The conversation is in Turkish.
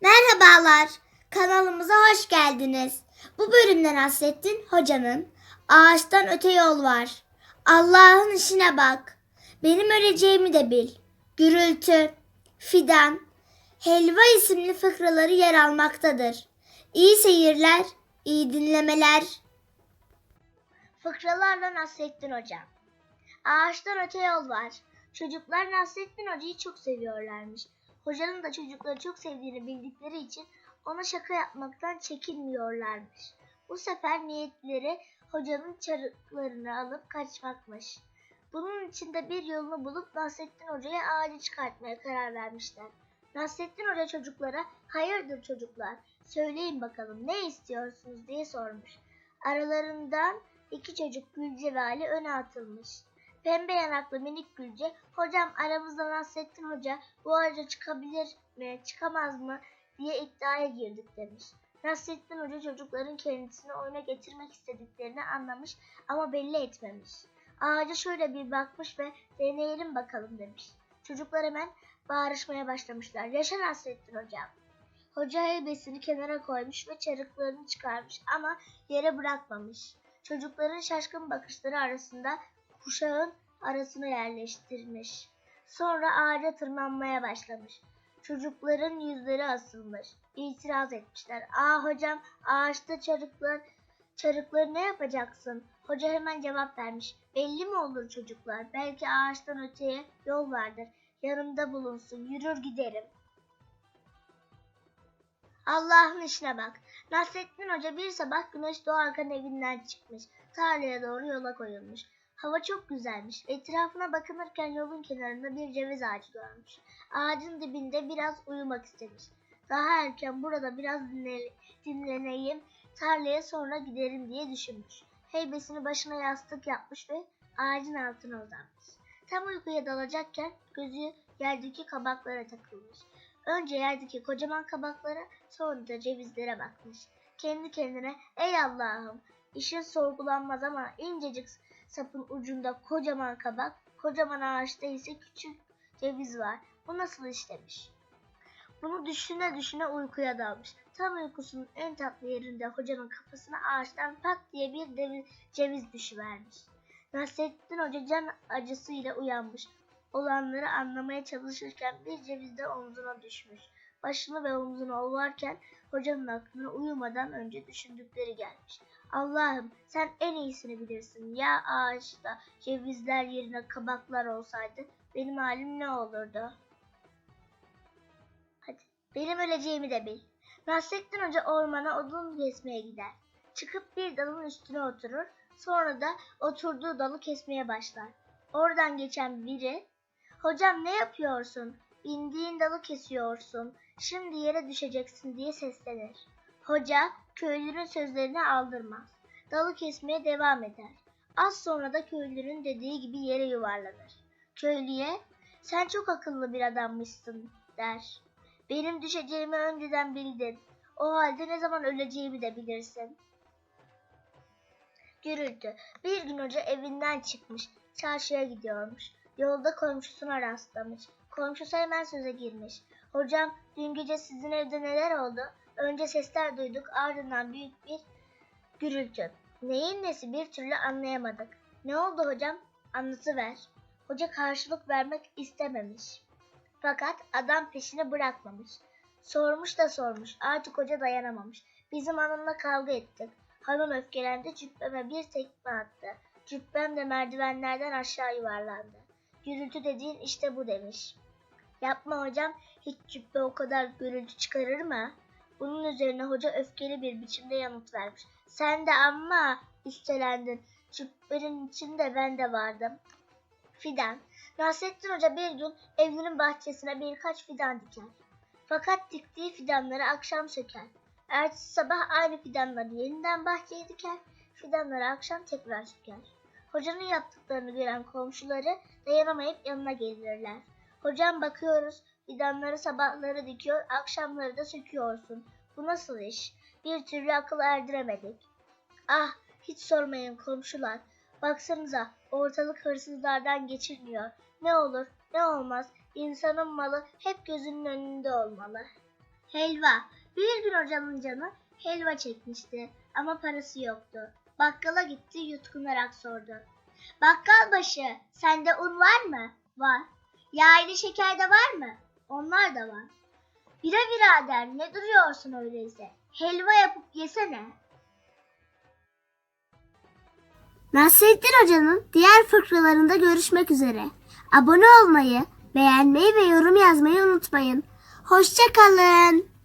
Merhabalar, kanalımıza hoş geldiniz. Bu bölümde Nasrettin Hoca'nın Ağaçtan Öte Yol Var. Allah'ın işine bak. Benim öleceğimi de bil. Gürültü, fidan, helva isimli fıkraları yer almaktadır. İyi seyirler, iyi dinlemeler. Fıkralarla Nasrettin Hoca. Ağaçtan öte yol var. Çocuklar Nasrettin Hoca'yı çok seviyorlarmış. Hocanın da çocukları çok sevdiğini bildikleri için ona şaka yapmaktan çekinmiyorlarmış. Bu sefer niyetleri hocanın çarıklarını alıp kaçmakmış. Bunun için de bir yolunu bulup Nasrettin Hoca'ya ağacı çıkartmaya karar vermişler. Nasrettin Hoca çocuklara hayırdır çocuklar söyleyin bakalım ne istiyorsunuz diye sormuş. Aralarından iki çocuk Gülce ve Ali öne atılmış. Pembe yanaklı minik Gülce, hocam aramızda Nasrettin Hoca bu ağaca çıkabilir mi, çıkamaz mı diye iddiaya girdik demiş. Nasrettin Hoca çocukların kendisini oyuna getirmek istediklerini anlamış ama belli etmemiş. Ağaca şöyle bir bakmış ve deneyelim bakalım demiş. Çocuklar hemen bağırışmaya başlamışlar. Yaşa Nasrettin Hocam. Hoca heybesini kenara koymuş ve çarıklarını çıkarmış ama yere bırakmamış. Çocukların şaşkın bakışları arasında kuşağın arasına yerleştirmiş. Sonra ağaca tırmanmaya başlamış. Çocukların yüzleri asılmış. İtiraz etmişler. Aa hocam ağaçta çarıklar, çarıkları ne yapacaksın? Hoca hemen cevap vermiş. Belli mi olur çocuklar? Belki ağaçtan öteye yol vardır. Yanımda bulunsun. Yürür giderim. Allah'ın işine bak. Nasrettin Hoca bir sabah güneş doğarken evinden çıkmış. Tarlaya doğru yola koyulmuş. Hava çok güzelmiş. Etrafına bakınırken yolun kenarında bir ceviz ağacı görmüş. Ağacın dibinde biraz uyumak istemiş. Daha erken burada biraz dinle- dinleneyim, tarlaya sonra giderim diye düşünmüş. Heybesini başına yastık yapmış ve ağacın altına uzanmış. Tam uykuya dalacakken gözü yerdeki kabaklara takılmış. Önce yerdeki kocaman kabaklara sonra da cevizlere bakmış. Kendi kendine ey Allah'ım işin sorgulanmaz ama incecik sapın ucunda kocaman kabak, kocaman ağaçta ise küçük ceviz var. Bu nasıl işlemiş? Bunu düşüne düşüne uykuya dalmış. Tam uykusunun en tatlı yerinde hocanın kafasına ağaçtan pat diye bir devi- ceviz düşüvermiş. Nasrettin Hoca can acısıyla uyanmış. Olanları anlamaya çalışırken bir ceviz de omzuna düşmüş. Başını ve omzunu ovarken hocanın aklına uyumadan önce düşündükleri gelmiş. Allah'ım sen en iyisini bilirsin. Ya ağaçta cevizler yerine kabaklar olsaydı benim halim ne olurdu? Hadi benim öleceğimi de bil. Nasrettin Hoca ormana odun kesmeye gider. Çıkıp bir dalın üstüne oturur. Sonra da oturduğu dalı kesmeye başlar. Oradan geçen biri Hocam ne yapıyorsun? Bindiğin dalı kesiyorsun. Şimdi yere düşeceksin diye seslenir. Hoca köylünün sözlerini aldırmaz. Dalı kesmeye devam eder. Az sonra da köylünün dediği gibi yere yuvarlanır. Köylüye sen çok akıllı bir adammışsın der. Benim düşeceğimi önceden bildin. O halde ne zaman öleceğimi de bilirsin. Gürültü. Bir gün hoca evinden çıkmış. Çarşıya gidiyormuş. Yolda komşusuna rastlamış. Komşusu hemen söze girmiş. Hocam dün gece sizin evde neler oldu? Önce sesler duyduk ardından büyük bir gürültü. Neyin nesi bir türlü anlayamadık. Ne oldu hocam? Anlatıver. Hoca karşılık vermek istememiş. Fakat adam peşini bırakmamış. Sormuş da sormuş. Artık hoca dayanamamış. Bizim hanımla kavga ettik. Hanım öfkelendi cübbeme bir tekme attı. Cübbem de merdivenlerden aşağı yuvarlandı. Gürültü dediğin işte bu demiş. Yapma hocam, hiç cübbe o kadar gürültü çıkarır mı? Bunun üzerine hoca öfkeli bir biçimde yanıt vermiş. Sen de amma üstelendin. Cübbenin içinde ben de vardım. Fidan. Nasrettin Hoca bir gün evinin bahçesine birkaç fidan diker. Fakat diktiği fidanları akşam söker. Ertesi sabah aynı fidanları yeniden bahçeye diker. Fidanları akşam tekrar söker. Hocanın yaptıklarını gören komşuları dayanamayıp yanına gelirler. Hocam bakıyoruz fidanları sabahları dikiyor, akşamları da söküyorsun. Bu nasıl iş? Bir türlü akıl erdiremedik. Ah hiç sormayın komşular. Baksanıza ortalık hırsızlardan geçilmiyor. Ne olur ne olmaz insanın malı hep gözünün önünde olmalı. Helva. Bir gün hocanın canı helva çekmişti ama parası yoktu. Bakkala gitti yutkunarak sordu. Bakkal başı sende un var mı? Var. Yağ ile şeker de var mı? Onlar da var. Bira birader ne duruyorsun öyleyse? Helva yapıp yesene. Nasrettin Hoca'nın diğer fıkralarında görüşmek üzere. Abone olmayı, beğenmeyi ve yorum yazmayı unutmayın. Hoşçakalın.